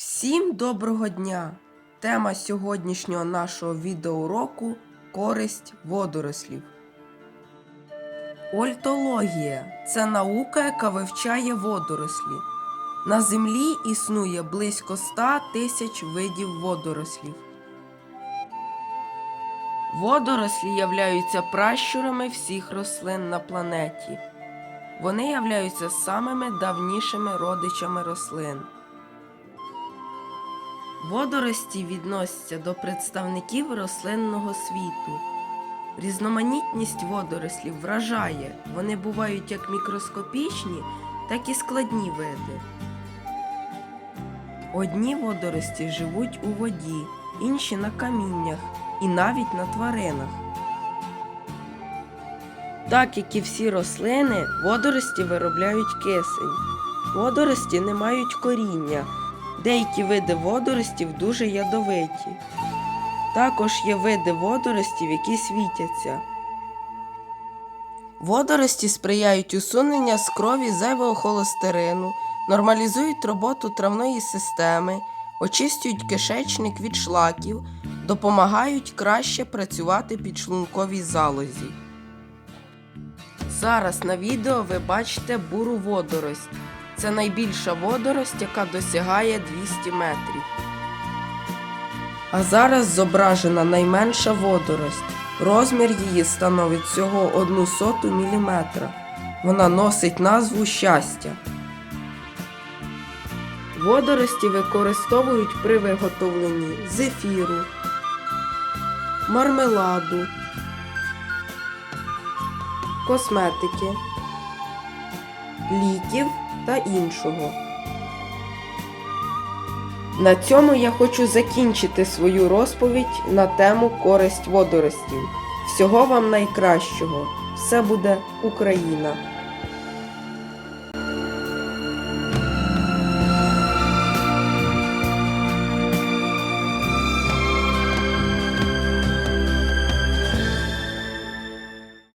Всім доброго дня! Тема сьогоднішнього нашого відеоуроку користь водорослів. Ольтологія це наука, яка вивчає водорослі. На землі існує близько 100 тисяч видів водорослів. Водорослі являються пращурами всіх рослин на планеті. Вони являються самими давнішими родичами рослин. Водорості відносяться до представників рослинного світу. Різноманітність водорослів вражає, вони бувають як мікроскопічні, так і складні види. Одні водорості живуть у воді, інші на каміннях і навіть на тваринах. Так як і всі рослини, водорості виробляють кисень. Водорості не мають коріння. Деякі види водоростів дуже ядовиті. Також є види водоростів, які світяться. Водорості сприяють усунення з крові зайвого холестерину, нормалізують роботу травної системи, очистюють кишечник від шлаків, допомагають краще працювати підшлунковій залозі. Зараз на відео ви бачите буру водорость. Це найбільша водорость, яка досягає 200 метрів. А зараз зображена найменша водорость. Розмір її становить всього 1 соту міліметра. Вона носить назву щастя. Водорості використовують при виготовленні зефіру, мармеладу, косметики, ліків та іншого. На цьому я хочу закінчити свою розповідь на тему користь водоростів. Всього вам найкращого! Все буде Україна!